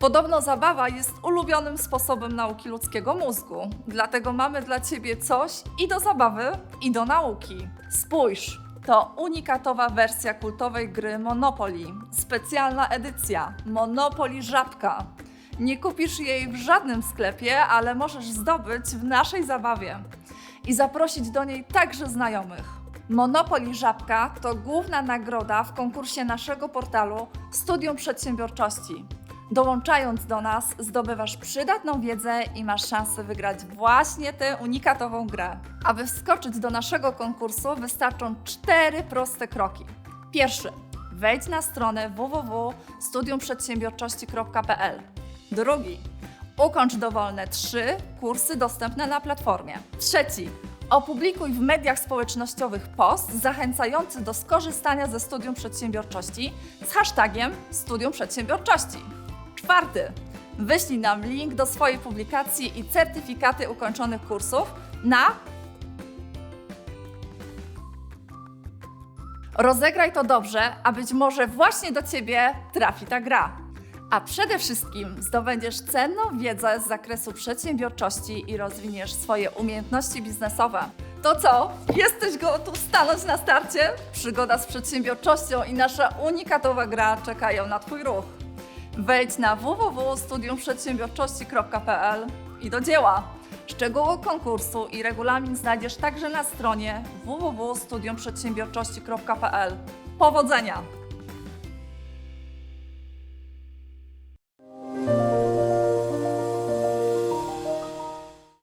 Podobno zabawa jest ulubionym sposobem nauki ludzkiego mózgu, dlatego mamy dla Ciebie coś i do zabawy, i do nauki. Spójrz, to unikatowa wersja kultowej gry Monopoly. Specjalna edycja Monopoly Żabka. Nie kupisz jej w żadnym sklepie, ale możesz zdobyć w naszej zabawie i zaprosić do niej także znajomych. Monopoly Żabka to główna nagroda w konkursie naszego portalu Studium Przedsiębiorczości. Dołączając do nas, zdobywasz przydatną wiedzę i masz szansę wygrać właśnie tę unikatową grę. Aby wskoczyć do naszego konkursu, wystarczą cztery proste kroki. Pierwszy. Wejdź na stronę www.studiumprzedsiębiorczości.pl. Drugi. Ukończ dowolne trzy kursy dostępne na platformie. Trzeci. Opublikuj w mediach społecznościowych post zachęcający do skorzystania ze studium przedsiębiorczości z hashtagiem Studium Przedsiębiorczości. Czwarty. Wyślij nam link do swojej publikacji i certyfikaty ukończonych kursów na Rozegraj to dobrze, a być może właśnie do Ciebie trafi ta gra. A przede wszystkim zdobędziesz cenną wiedzę z zakresu przedsiębiorczości i rozwiniesz swoje umiejętności biznesowe. To co? Jesteś gotów stanąć na starcie? Przygoda z przedsiębiorczością i nasza unikatowa gra czekają na Twój ruch. Wejdź na www.studiumprzedsiębiorczości.pl i do dzieła! Szczegóły konkursu i regulamin znajdziesz także na stronie www.studiumprzedsiębiorczości.pl. Powodzenia!